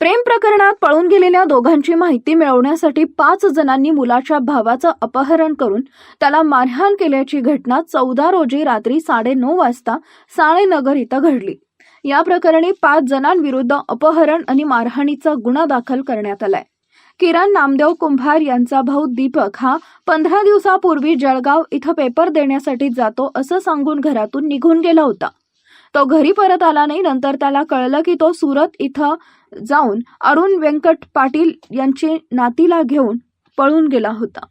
प्रेम प्रकरणात पळून गेलेल्या दोघांची माहिती मिळवण्यासाठी पाच जणांनी मुलाच्या भावाचं अपहरण करून त्याला मारहाण केल्याची घटना चौदा रोजी रात्री साडेनऊ वाजता साळेनगर इथं घडली. या प्रकरणी पाच जणांविरुद्ध अपहरण आणि मारहाणीचा गुन्हा दाखल करण्यात आलाय. किरण नामदेव कुंभार यांचा भाऊ दीपक हा पंधरा दिवसापूर्वी जळगाव इथं पेपर देण्यासाठी जातो असं सांगून घरातून निघून गेला होता. तो घरी परत आला नाही. नंतर त्याला कळलं की तो सुरत इथं जाऊन अरुण व्यंकट पाटील यांचे नातीला घेऊन पळून गेला होता.